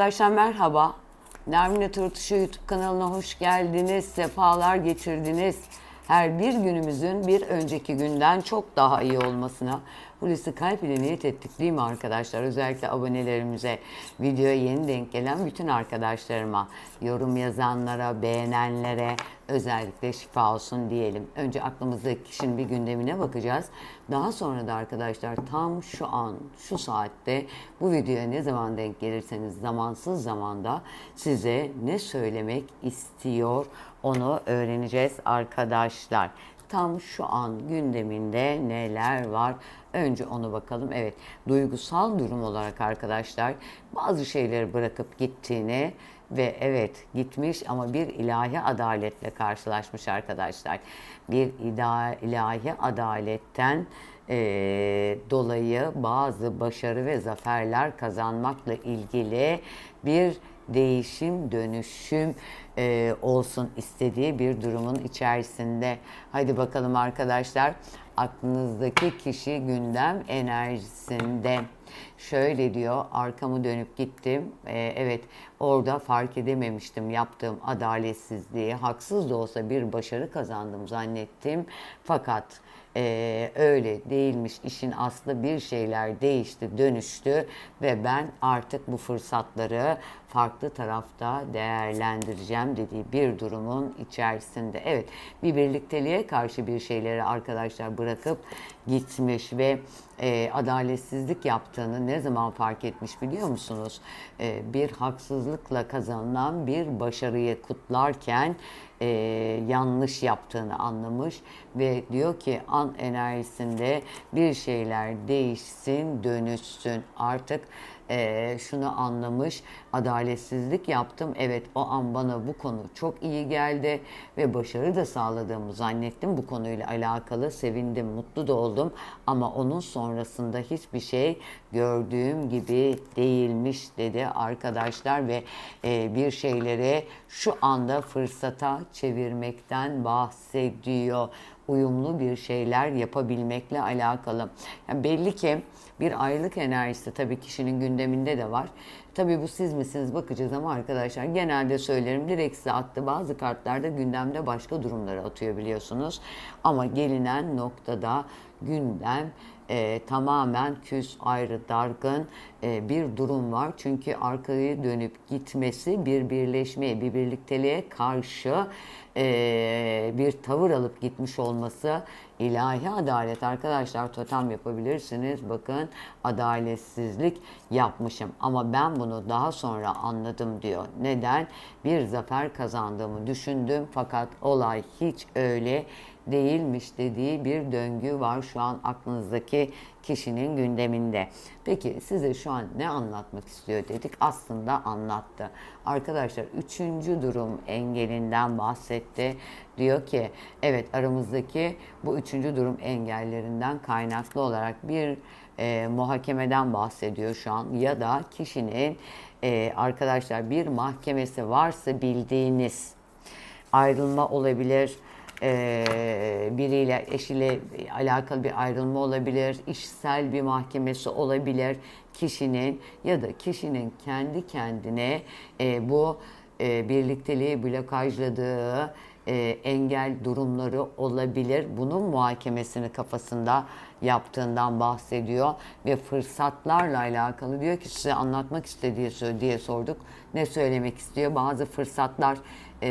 Arkadaşlar merhaba. Nermin Turtuşu YouTube kanalına hoş geldiniz. Sefalar getirdiniz. Her bir günümüzün bir önceki günden çok daha iyi olmasına Hulusi Kalp ile niyet ettik değil mi arkadaşlar? Özellikle abonelerimize, videoya yeni denk gelen bütün arkadaşlarıma, yorum yazanlara, beğenenlere özellikle şifa olsun diyelim. Önce aklımızdaki kişinin bir gündemine bakacağız. Daha sonra da arkadaşlar tam şu an, şu saatte bu videoya ne zaman denk gelirseniz zamansız zamanda size ne söylemek istiyor onu öğreneceğiz arkadaşlar. Tam şu an gündeminde neler var? Önce onu bakalım. Evet, duygusal durum olarak arkadaşlar bazı şeyleri bırakıp gittiğini ve evet gitmiş ama bir ilahi adaletle karşılaşmış arkadaşlar. Bir ilahi adaletten eee, dolayı bazı başarı ve zaferler kazanmakla ilgili bir değişim, dönüşüm eee, olsun istediği bir durumun içerisinde. Hadi bakalım arkadaşlar aklınızdaki kişi gündem enerjisinde. Şöyle diyor, arkamı dönüp gittim. Ee, evet, orada fark edememiştim yaptığım adaletsizliği. Haksız da olsa bir başarı kazandım zannettim. Fakat ee, öyle değilmiş. İşin aslı bir şeyler değişti, dönüştü ve ben artık bu fırsatları farklı tarafta değerlendireceğim dediği bir durumun içerisinde. Evet, bir birlikteliğe karşı bir şeyleri arkadaşlar bırakıp gitmiş ve e, adaletsizlik yaptığını ne zaman fark etmiş biliyor musunuz? E, bir haksızlıkla kazanılan bir başarıyı kutlarken e, yanlış yaptığını anlamış ve diyor ki an enerjisinde bir şeyler değişsin, dönüşsün. Artık e, şunu anlamış, adaletsizlik yaptım. Evet o an bana bu konu çok iyi geldi ve başarı da sağladığımı zannettim. Bu konuyla alakalı sevindim, mutlu da oldum. Ama onun sonrasında hiçbir şey gördüğüm gibi değilmiş dedi arkadaşlar ve e, bir şeyleri şu anda fırsata çevirmekten bahsediyor uyumlu bir şeyler yapabilmekle alakalı. Yani belli ki bir aylık enerjisi tabii kişinin gündeminde de var. Tabii bu siz misiniz bakacağız ama arkadaşlar genelde söylerim direkt size attı. Bazı kartlarda gündemde başka durumları atıyor biliyorsunuz. Ama gelinen noktada gündem e, tamamen küs, ayrı, dargın e, bir durum var. Çünkü arkayı dönüp gitmesi bir birleşmeye, bir birlikteliğe karşı e, bir tavır alıp gitmiş olması ilahi adalet arkadaşlar totem yapabilirsiniz. Bakın adaletsizlik yapmışım ama ben bunu daha sonra anladım diyor. Neden? Bir zafer kazandığımı düşündüm fakat olay hiç öyle değilmiş dediği bir döngü var şu an aklınızdaki kişinin gündeminde. Peki size şu an ne anlatmak istiyor dedik? Aslında anlattı. Arkadaşlar üçüncü durum engelinden bahsetti. Diyor ki evet aramızdaki bu üçüncü durum engellerinden kaynaklı olarak bir e, muhakemeden bahsediyor şu an ya da kişinin e, arkadaşlar bir mahkemesi varsa bildiğiniz ayrılma olabilir, e, biriyle eşiyle alakalı bir ayrılma olabilir, işsel bir mahkemesi olabilir kişinin ya da kişinin kendi kendine e, bu e, birlikteliği blokajladığı e, engel durumları olabilir. Bunun muhakemesini kafasında yaptığından bahsediyor ve fırsatlarla alakalı diyor ki size anlatmak istediği diye sorduk. Ne söylemek istiyor? Bazı fırsatlar e,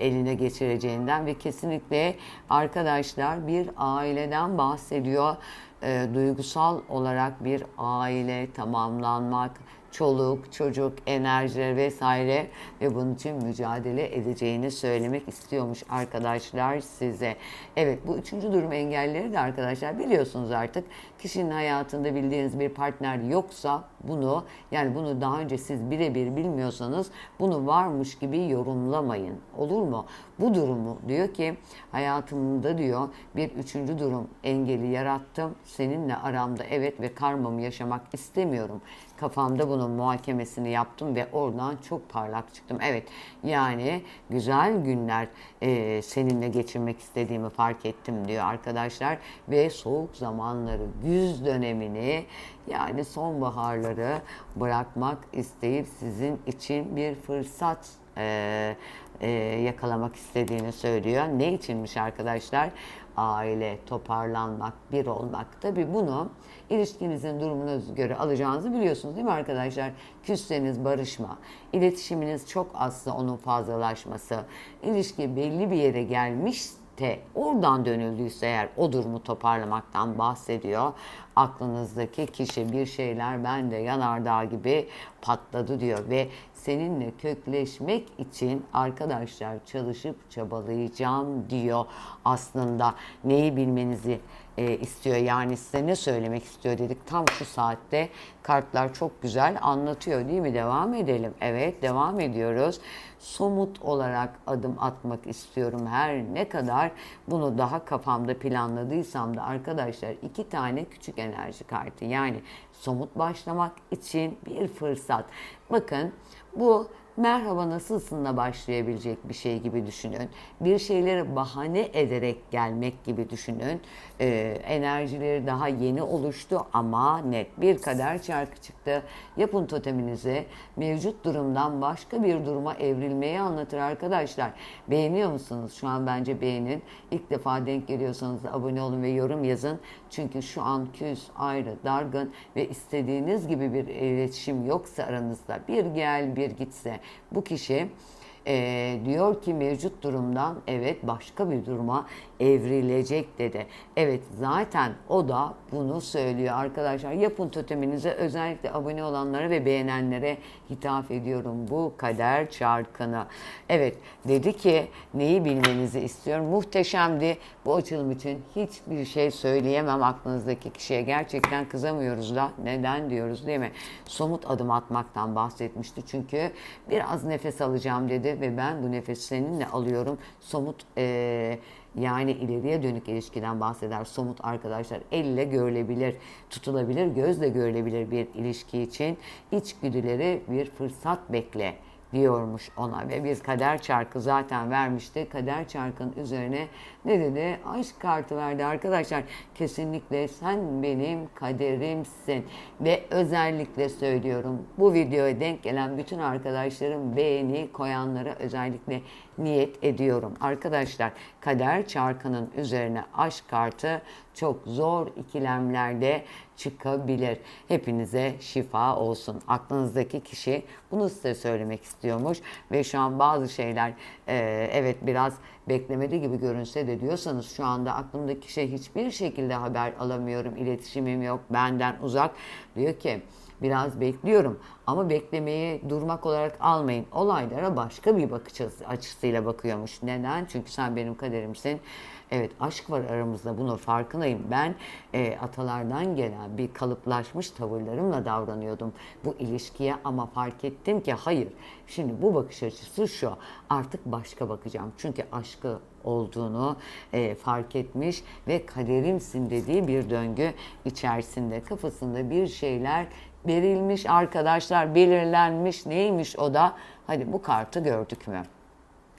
eline geçireceğinden ve kesinlikle arkadaşlar bir aileden bahsediyor. E, duygusal olarak bir aile tamamlanmak, çoluk, çocuk, enerji vesaire ve bunun için mücadele edeceğini söylemek istiyormuş arkadaşlar size. Evet bu üçüncü durum engelleri de arkadaşlar biliyorsunuz artık kişinin hayatında bildiğiniz bir partner yoksa bunu yani bunu daha önce siz birebir bilmiyorsanız bunu varmış gibi yorumlamayın. Olur mu? Bu durumu diyor ki hayatımda diyor bir üçüncü durum engeli yarattım. Seninle aramda evet ve karmamı yaşamak istemiyorum. Kafamda bunun muhakemesini yaptım ve oradan çok parlak çıktım. Evet yani güzel günler e, seninle geçirmek istediğimi fark ettim diyor arkadaşlar. Ve soğuk zamanları, güz dönemini yani sonbaharları bırakmak isteyip sizin için bir fırsat e, e, yakalamak istediğini söylüyor. Ne içinmiş arkadaşlar? Aile, toparlanmak, bir olmak. Tabii bunu ilişkinizin durumuna göre alacağınızı biliyorsunuz değil mi arkadaşlar? Küsseniz barışma, iletişiminiz çok azsa onun fazlalaşması, ilişki belli bir yere gelmiş de oradan dönüldüyse eğer o durumu toparlamaktan bahsediyor. Aklınızdaki kişi bir şeyler bende yanardağ gibi patladı diyor ve seninle kökleşmek için arkadaşlar çalışıp çabalayacağım diyor aslında. Neyi bilmenizi e, istiyor? Yani size ne söylemek istiyor dedik. Tam şu saatte kartlar çok güzel anlatıyor değil mi? Devam edelim. Evet devam ediyoruz somut olarak adım atmak istiyorum. Her ne kadar bunu daha kafamda planladıysam da arkadaşlar iki tane küçük enerji kartı yani somut başlamak için bir fırsat. Bakın bu merhaba nasılsınla başlayabilecek bir şey gibi düşünün. Bir şeyleri bahane ederek gelmek gibi düşünün. Ee, enerjileri daha yeni oluştu ama net bir kader çarkı çıktı. Yapın toteminizi mevcut durumdan başka bir duruma evrilmeyi anlatır arkadaşlar. Beğeniyor musunuz? Şu an bence beğenin. İlk defa denk geliyorsanız abone olun ve yorum yazın. Çünkü şu an küs, ayrı, dargın ve istediğiniz gibi bir iletişim yoksa aranızda bir gel bir gitse bu kişi e, diyor ki mevcut durumdan evet başka bir duruma evrilecek dedi. Evet zaten o da bunu söylüyor arkadaşlar. Yapın toteminize özellikle abone olanlara ve beğenenlere hitap ediyorum bu kader çarkını. Evet dedi ki neyi bilmenizi istiyorum. Muhteşemdi. Bu açılım için hiçbir şey söyleyemem aklınızdaki kişiye. Gerçekten kızamıyoruz da. Neden diyoruz değil mi? Somut adım atmaktan bahsetmişti. Çünkü biraz nefes alacağım dedi ve ben bu nefesi seninle alıyorum. Somut eee yani ileriye dönük ilişkiden bahseder. Somut arkadaşlar elle görülebilir, tutulabilir, gözle görülebilir bir ilişki için içgüdüleri bir fırsat bekle diyormuş ona ve bir kader çarkı zaten vermişti. Kader çarkın üzerine ne dedi? Aşk kartı verdi arkadaşlar. Kesinlikle sen benim kaderimsin ve özellikle söylüyorum bu videoya denk gelen bütün arkadaşlarım beğeni koyanlara özellikle niyet ediyorum. Arkadaşlar kader çarkının üzerine aşk kartı çok zor ikilemlerde çıkabilir. Hepinize şifa olsun. Aklınızdaki kişi bunu size söylemek istiyormuş ve şu an bazı şeyler e, evet biraz beklemedi gibi görünse de diyorsanız şu anda aklımdaki kişi hiçbir şekilde haber alamıyorum, iletişimim yok, benden uzak. Diyor ki biraz bekliyorum ama beklemeyi durmak olarak almayın. Olaylara başka bir bakış açısıyla bakıyormuş. Neden? Çünkü sen benim kaderimsin. Evet aşk var aramızda bunu farkındayım. Ben e, atalardan gelen bir kalıplaşmış tavırlarımla davranıyordum bu ilişkiye ama fark ettim ki hayır. Şimdi bu bakış açısı şu artık başka bakacağım. Çünkü aşkı olduğunu e, fark etmiş ve kaderimsin dediği bir döngü içerisinde kafasında bir şeyler verilmiş arkadaşlar belirlenmiş neymiş o da hadi bu kartı gördük mü?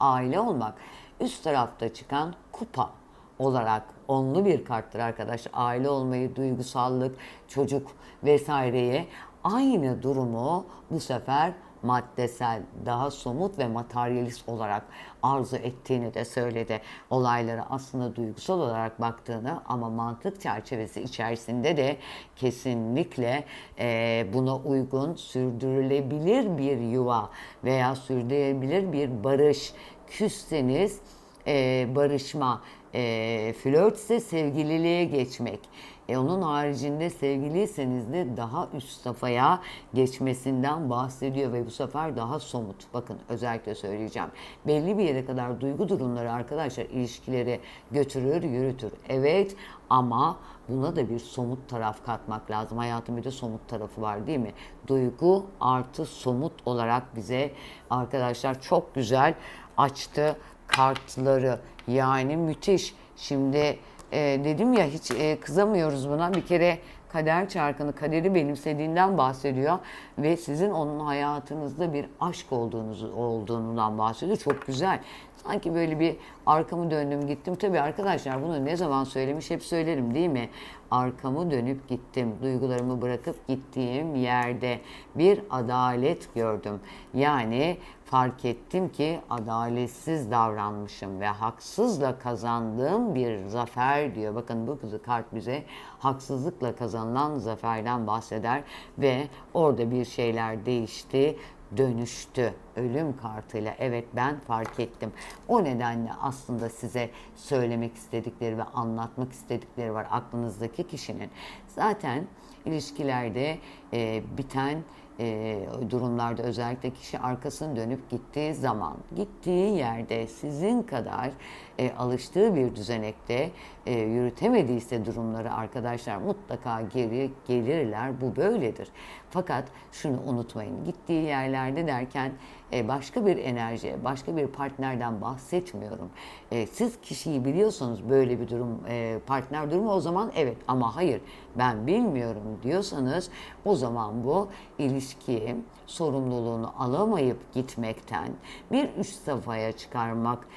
Aile olmak üst tarafta çıkan kupa olarak onlu bir karttır arkadaşlar. Aile olmayı, duygusallık, çocuk vesaireyi aynı durumu bu sefer maddesel, daha somut ve materyalist olarak arzu ettiğini de söyledi. Olaylara aslında duygusal olarak baktığını ama mantık çerçevesi içerisinde de kesinlikle e, buna uygun sürdürülebilir bir yuva veya sürdürülebilir bir barış küsseniz e, barışma, e, flört ise sevgililiğe geçmek. E, onun haricinde sevgiliyseniz de daha üst safhaya geçmesinden bahsediyor ve bu sefer daha somut. Bakın özellikle söyleyeceğim. Belli bir yere kadar duygu durumları arkadaşlar ilişkileri götürür, yürütür. Evet ama buna da bir somut taraf katmak lazım. Hayatın bir de somut tarafı var değil mi? Duygu artı somut olarak bize arkadaşlar çok güzel açtı kartları. Yani müthiş. Şimdi e, dedim ya hiç e, kızamıyoruz buna. Bir kere kader çarkını, kaderi benimsediğinden bahsediyor ve sizin onun hayatınızda bir aşk olduğunuz olduğundan bahsediyor. Çok güzel. Sanki böyle bir arkamı döndüm gittim. Tabii arkadaşlar bunu ne zaman söylemiş hep söylerim değil mi? Arkamı dönüp gittim. Duygularımı bırakıp gittiğim yerde bir adalet gördüm. Yani fark ettim ki adaletsiz davranmışım ve haksızla kazandığım bir zafer diyor. Bakın bu kızı kart bize haksızlıkla kazanılan zaferden bahseder ve orada bir şeyler değişti dönüştü ölüm kartıyla. Evet ben fark ettim. O nedenle aslında size söylemek istedikleri ve anlatmak istedikleri var aklınızdaki kişinin. Zaten ilişkilerde e, biten e, durumlarda özellikle kişi arkasını dönüp gittiği zaman gittiği yerde sizin kadar e, alıştığı bir düzenekte e, yürütemediyse durumları arkadaşlar mutlaka geri gelirler. Bu böyledir. Fakat şunu unutmayın. Gittiği yerlerde derken e, başka bir enerji, başka bir partnerden bahsetmiyorum. E, siz kişiyi biliyorsanız böyle bir durum, e, partner durumu o zaman evet ama hayır ben bilmiyorum diyorsanız o zaman bu ilişkiyi sorumluluğunu alamayıp gitmekten bir üst safhaya çıkarmak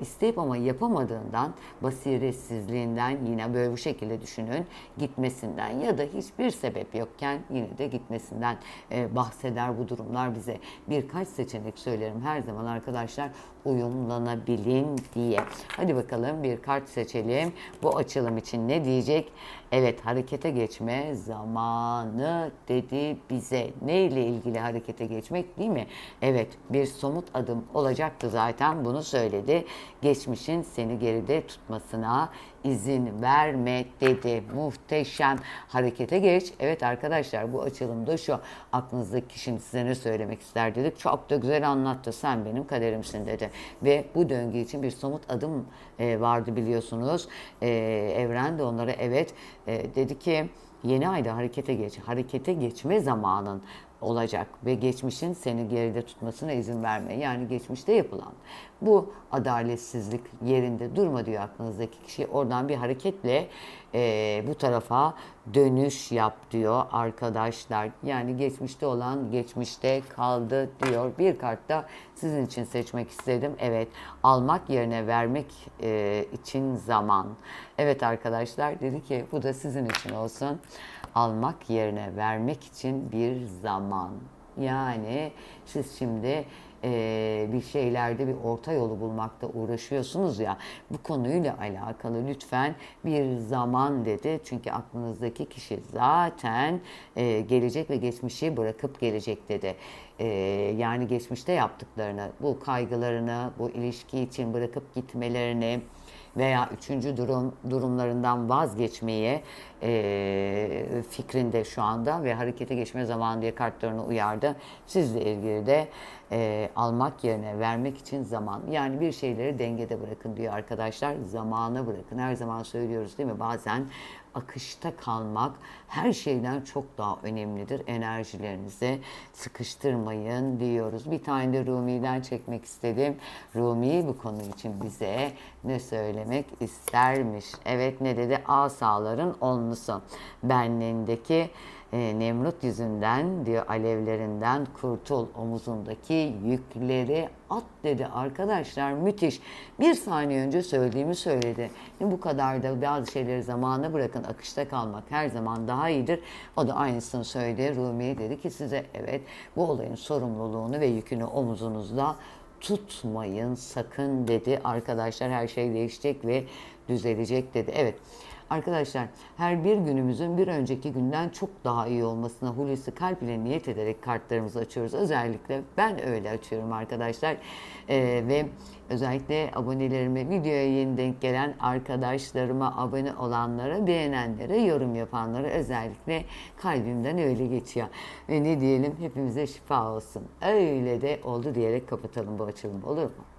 isteyip ama yapamadığından basiretsizliğinden yine böyle bu şekilde düşünün gitmesinden ya da hiçbir sebep yokken yine de gitmesinden e, bahseder bu durumlar bize. Birkaç seçenek söylerim her zaman arkadaşlar uyumlanabilin diye. Hadi bakalım bir kart seçelim. Bu açılım için ne diyecek? Evet harekete geçme zamanı dedi bize. Neyle ilgili harekete geçmek değil mi? Evet bir somut adım olacaktı zaten bunu söyledi. Geçmişin seni geride tutmasına izin verme dedi. Muhteşem harekete geç. Evet arkadaşlar bu açılımda şu aklınızdaki kişinin size ne söylemek ister dedik. Çok da güzel anlattı. Sen benim kaderimsin dedi. Ve bu döngü için bir somut adım e, vardı biliyorsunuz. E, evren de onlara evet e, dedi ki yeni ayda harekete geç. Harekete geçme zamanın olacak ve geçmişin seni geride tutmasına izin verme. Yani geçmişte yapılan bu adaletsizlik yerinde durma diyor aklınızdaki kişi. Oradan bir hareketle e, bu tarafa dönüş yap diyor arkadaşlar. Yani geçmişte olan geçmişte kaldı diyor. Bir kart da sizin için seçmek istedim. Evet almak yerine vermek e, için zaman. Evet arkadaşlar dedi ki bu da sizin için olsun. Almak yerine vermek için bir zaman. Yani siz şimdi e, bir şeylerde bir orta yolu bulmakta uğraşıyorsunuz ya bu konuyla alakalı lütfen bir zaman dedi. Çünkü aklınızdaki kişi zaten e, gelecek ve geçmişi bırakıp gelecek dedi. E, yani geçmişte yaptıklarını, bu kaygılarını, bu ilişki için bırakıp gitmelerini, veya üçüncü durum durumlarından vazgeçmeyi e, fikrinde şu anda ve harekete geçme zamanı diye kartlarını uyardı. Sizle ilgili de e, almak yerine vermek için zaman. Yani bir şeyleri dengede bırakın diyor arkadaşlar. Zamanı bırakın. Her zaman söylüyoruz değil mi? Bazen akışta kalmak her şeyden çok daha önemlidir. Enerjilerinizi sıkıştırmayın diyoruz. Bir tane de Rumi'den çekmek istedim. Rumi bu konu için bize ne söylemek istermiş? Evet ne dedi? Asaların onlusu. Benliğindeki e, Nemrut yüzünden diyor alevlerinden kurtul omuzundaki yükleri at dedi arkadaşlar müthiş. Bir saniye önce söylediğimi söyledi. Bu kadar da bazı şeyleri zamana bırakın akışta kalmak her zaman daha iyidir. O da aynısını söyledi. Rumi dedi ki size evet bu olayın sorumluluğunu ve yükünü omuzunuzda tutmayın sakın dedi. Arkadaşlar her şey değişecek ve düzelecek dedi. Evet. Arkadaşlar her bir günümüzün bir önceki günden çok daha iyi olmasına Hulusi Kalp ile niyet ederek kartlarımızı açıyoruz. Özellikle ben öyle açıyorum arkadaşlar. Ee, ve özellikle abonelerime, videoya yeni denk gelen arkadaşlarıma, abone olanlara, beğenenlere, yorum yapanlara özellikle kalbimden öyle geçiyor. Ve ne diyelim hepimize şifa olsun. Öyle de oldu diyerek kapatalım bu açılımı olur mu?